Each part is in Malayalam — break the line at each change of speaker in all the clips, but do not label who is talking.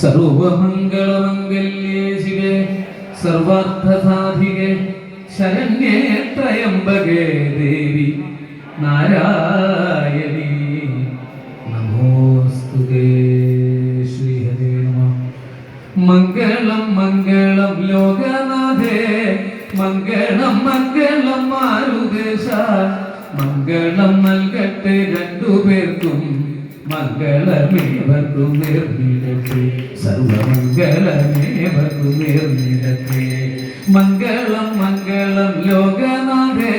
സർവമംഗളമംഗല്യേ ശിവേ സർവാർത്ഥസാധികേ ശരണ്യേ ത്രയംബകേ ദേവി നാരായണി. നമോസ്തുതേ ശ്രീഹരേ നമ. മംഗളം മംഗളം ലോകനാഥേ മംഗളം മംഗളം മാരുദേശ മംഗളം നൽകട്ടെ രണ്ടുപേർക്കും മംഗളമേവർക്കും നേർന്നിടട്ടെ മംഗളം മംഗളം ലോകനാഥേ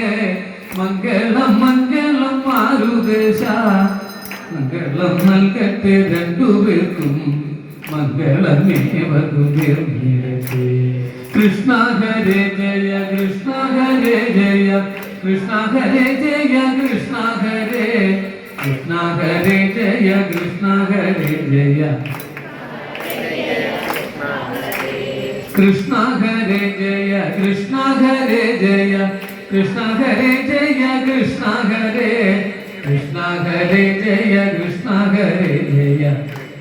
മംഗളം മംഗളം മാരുദേശ മംഗളം നൽകട്ടെ രണ്ടുപേർക്കും മംഗളമേവകുതിർന്നിടട്ടെ കൃഷ്ണ ഹരേ ജയ കൃഷ്ണ ഹരേ ജയ കൃഷ്ണ ഹരേ ജയ കൃഷ്ണ ഹരേ. കൃഷ്ണ ഹരേ ജയ കൃഷ്ണ ഹരേ ജയ കൃഷ്ണ ഹരേ ജയ കൃഷ്ണ ഹരേ ജയ കൃഷ്ണ ഹരേ ജയ കൃഷ്ണ ഹരേ കൃഷ്ണ ഹരേ ജയ കൃഷ്ണ ഹരേ ജയ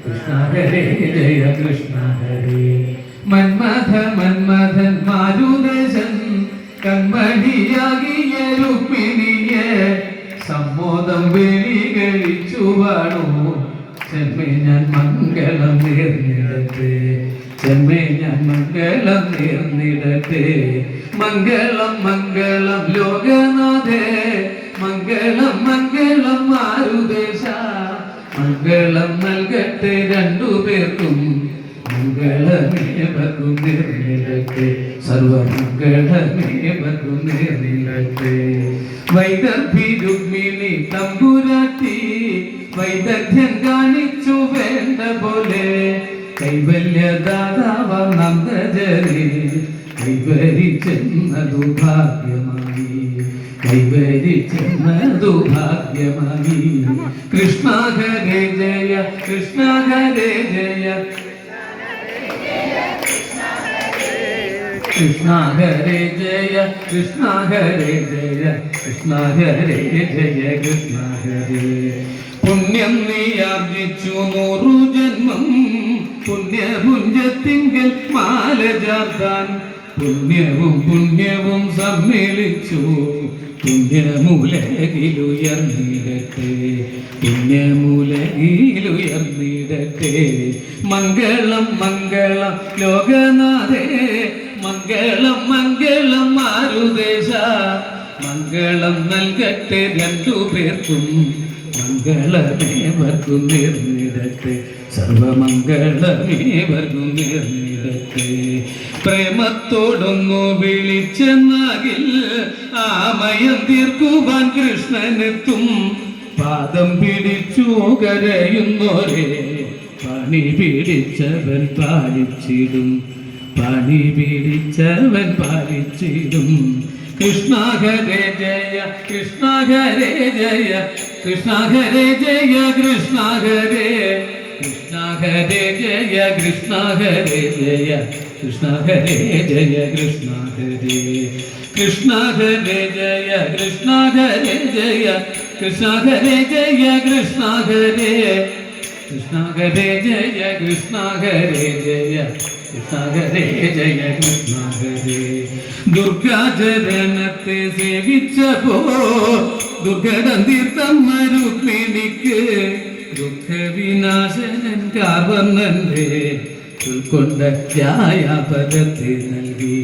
കൃഷ്ണ ഹരേ ജയ കൃഷ്ണ ഹരേ മന്മഥ മന്മഥൻ മാരുദശൻ കൺമണിയാകിയ രുക്മിണിയെ സമ്മോദം വെളികളിച്ചു വാണു ചെമ്മേ ഞാൻ മംഗളം നേർന്നിടട്ടെ. ചെമ്മേ ഞാൻ മംഗളം നേർന്നിടട്ടെ. മംഗളം മംഗളം ലോകനാഥേ. മംഗളം മംഗളം മാരുദേശ മംഗളം നൽകട്ടെ രണ്ടുപേർക്കും മംഗളമേവകും നേർന്നിടട്ടെ സർവമംഗളമേവകും നേർന്നിടട്ടെ വൈദർഭി രുക്മിണി തമ്പുരാട്ടി വൈദഗ്ധ്യം കാണിച്ചു വേണ്ട പോലെ കൈവല്യദാതാവ നന്ദജനെ കൈവരിച്ചെന്നതു ഭാഗ്യമായി കൈവരിച്ചെന്നതു ഭാഗ്യമായി കൃഷ്ണ ഹരേ ജയ കൃഷ്ണ ഹരേ ജയ കൃഷ്ണ ഹരേ ജയ കൃഷ്ണ ഹരേ ജയ കൃഷ്ണ ഹരേ ജയ കൃഷ്ണ ഹരേ. പുണ്യം നീ ആർജിച്ചു നൂറു ജന്മം പുണ്യപുഞ്ചത്തിങ്കൽ മാല ചാർത്താൻ പുണ്യവും പുണ്യവും സമ്മേളിച്ചു പുണ്യമുലകിലുയർന്നിടട്ടെ പുണ്യമുലകിലുയർന്നിടട്ടെ. മംഗളം മംഗളം ലോകനാഥേ മംഗളം മംഗളം മാരുദേശ മംഗളം നൽകട്ടെ രണ്ടു പേർക്കും. മംഗളമേവർക്കും നിർമ്മിടട്ടെ സർവമംഗളമേവർക്കും നിർമ്മിടട്ടെ പ്രേമത്തോടൊന്നു വിളിച്ചെന്നാകിൽ ആമയം തീർക്കുവാൻ കൃഷ്ണനെത്തും. പാദം പിടിച്ചു കരയുന്നോരെ പണി പിടിച്ചവൻ പാലിച്ചിടും. പണി പിടിച്ചവൻ പാലിച്ചിടും കൃഷ്ണ ഹരേ ജയ കൃഷ്ണ ഹരേ ജയ കൃഷ്ണ ഹരേ ജയ കൃഷ്ണ ഹരേ കൃഷ്ണ ഹരേ ജയ കൃഷ്ണ ഹരേ ജയ കൃഷ്ണ ഹരേ ജയ കൃഷ്ണ ഹരേ ജയ കൃഷ്ണ ജയ കൃഷ്ണ ജയ കൃഷ്ണ ഹരേ ജയ കൃഷ്ണ ജയ ഹരേ ജയ കൃഷ്ണ ഹരേ ദുർഗാചരണത്തെ സേവിച്ചപ്പോ ദുർഘടം തീർത്ഥം രുക്മിണിക്ക് ദുഃഖവിനാശനൻ കാർവർണന്റെ ഉൾക്കൊണ്ട ജായാപദത്തെ നൽകി.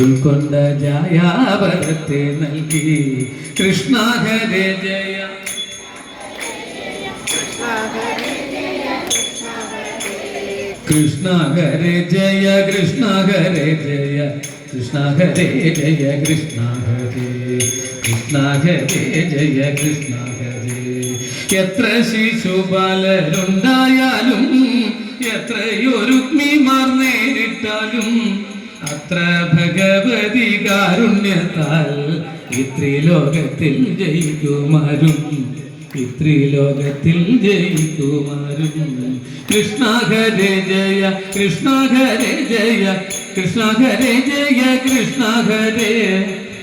ഉൾക്കൊണ്ട ജായാപദത്തെ നൽകി. കൃഷ്ണ ഹരേ ജയ കൃഷ്ണ ഹരേ ജയ കൃഷ്ണ ഹരേ ജയ. കൃഷ്ണ ഹരേ ജയ കൃഷ്ണ ഹരേ കൃഷ്ണ ഹരേ ജയ കൃഷ്ണ ഹരേ എത്ര ശിശുപാലരുണ്ടായാലും എത്രയോ രുക്മിമാർ നേരിട്ടാലും അത്ര ഭഗവതി കാരുണ്യത്താൽ ഇത്രിലോകത്തിൽ ജയിക്കുമാരും. പിതൃലോകത്തിൽ ജയിക്കുമാരും. കൃഷ്ണ ഹരേ ജയ കൃഷ്ണ ഹരേ ജയ കൃഷ്ണ ഹരേ ജയ കൃഷ്ണ ഹരേ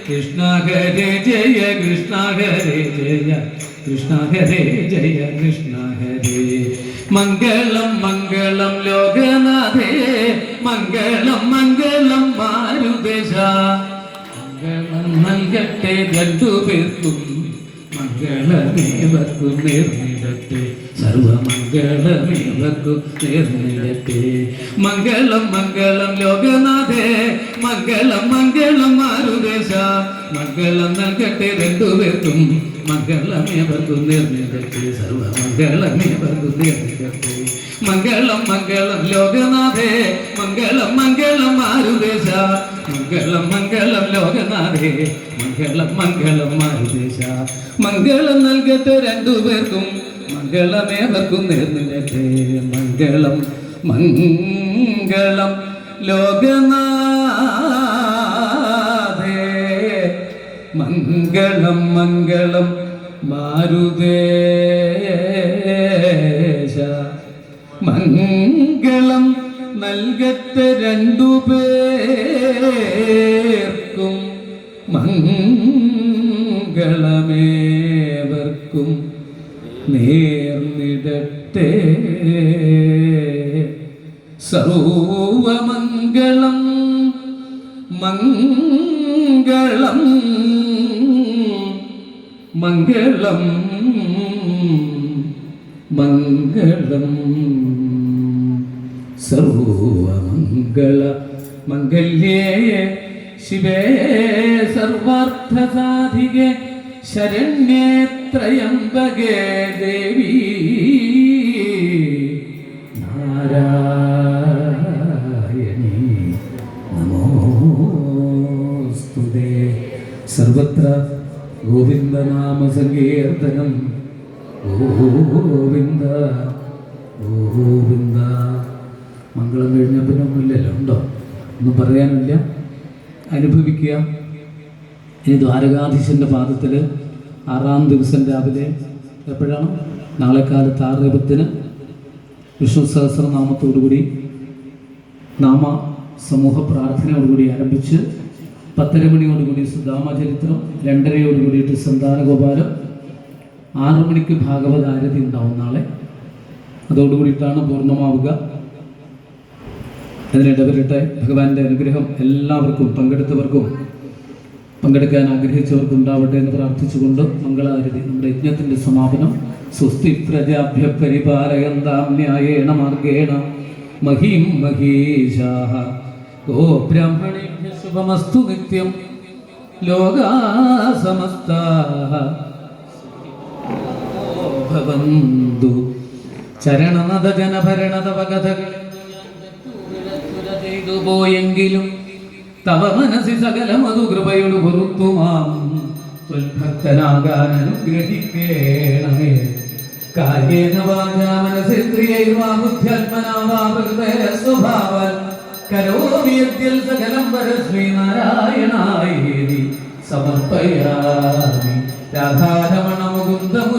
കൃഷ്ണ ഹരേ ജയ കൃഷ്ണ ഹരേ ജയ കൃഷ്ണ ഹരേ ജയ കൃഷ്ണ ഹരേ മംഗളം മംഗളം ലോകനാഥേ മംഗളം മംഗളം മാരുദേശ മംഗളം നൽകട്ടെ രണ്ടുപേർക്കും മംഗളമേവർക്കും നേർന്നിടട്ടെ സർവമംഗളമേവർക്കും നേർന്നിടട്ടെ മംഗളം മംഗളം ലോകനാഥേ മംഗളം മംഗളം മാറുദേശ മംഗളം നൽകട്ടെ രണ്ടുപേർക്കും മംഗളമേവർക്കും നേർന്നിടട്ടെ സർവമംഗളമേവർക്കും നേർന്നിടട്ടെ മംഗളം മംഗളം ലോകനാഥേ മംഗളം മംഗളം മാറുദേശ മംഗളം മംഗളം ലോകനാഥേ മംഗളം മംഗളം മാരുദേശ മംഗളം നൽകട്ടെ രണ്ടുപേർക്കും മംഗളമേവർക്കും നേർന്നിടട്ടെ. മംഗളം മംഗളം ലോകനാഥേ. മംഗളം മംഗളം മാരുദേശ മംഗളം നൽകട്ടെ രണ്ടു പേർക്കും. മംഗളമേവർക്കും നേർന്നിടട്ടെ. സർവമംഗളം മംഗളം മംഗളം മംഗളം സർവമംഗള മംഗല്യേ ശിവേ. സർവാർത്ഥസാധികേ ശരണ്യേ ത്രയംബകേ ദേവി. നാരായണി നമോസ്തുതേ സർവത്ര ഗോവിന്ദനാമ ഗോവിന്ദ ഗോവിന്ദ. മംഗളം കഴിഞ്ഞ പിന്നെ ഒന്നുമില്ലല്ലോ. ഉണ്ടോ? ഒന്നും പറയാനില്ല. അനുഭവിക്കുക ഇനി ദ്വാരകാധീശന്റെ പാദത്തിൽ ആറാം ദിവസം രാവിലെ എപ്പോഴാണ്? നാളെ കാലത്ത് ആറ് പത്തിന് വിഷ്ണു സഹസ്രനാമത്തോടുകൂടി നാമ സമൂഹ പ്രാർത്ഥനയോടുകൂടി ആരംഭിച്ച് പത്തര മണിയോടുകൂടി സുധാമചരിത്രം രണ്ടരയോടുകൂടിയിട്ട് സന്താന സന്താനഗോപാലം ആറു മണിക്ക് ഭാഗവത ആരതി ഉണ്ടാവും നാളെ. അതോടുകൂടിയിട്ടാണ് പൂർണമാവുക. അതിനിടവരട്ടെ. ഭഗവാന്റെ അനുഗ്രഹം എല്ലാവർക്കും പങ്കെടുത്തവർക്കും. പങ്കെടുക്കാൻ ആഗ്രഹിച്ചവർക്കുണ്ടാവട്ടെ എന്ന് പ്രാർത്ഥിച്ചുകൊണ്ട് മംഗളാരതി നമ്മുടെ യജ്ഞത്തിന്റെ സമാപനം. സ്വസ്തി പ്രജാഭ്യ പരിപാലയന്താണ മാർഗേണ. മഹീം മഹീശാഹ. ഓ ബ്രാഹ്മണേഭ്യ ശുഭമസ്തു നിത്യം. ലോകാ ചരണനദ ജനഭരണതവ കഥകൾ ചെയ്തു പോയെങ്കിലും തവ മനസ്സി സകല മധു കൃപയോട് പൊറുത്തുമാം ഭക്തനാകാൻ അനുഗ്രഹിക്കേണമേ കാര്യേന വാചാ മനസേന്ദ്രിയൈർവാ ബുദ്ധ്യാത്മനാ വാ പ്രകൃതയ സ്വഭാവ കരോമി യദ്യൽ സകലം പരസ്മൈ നാരായണായേതി സമർപ്പയാമി. രാധാരമണ മുകുന്ദ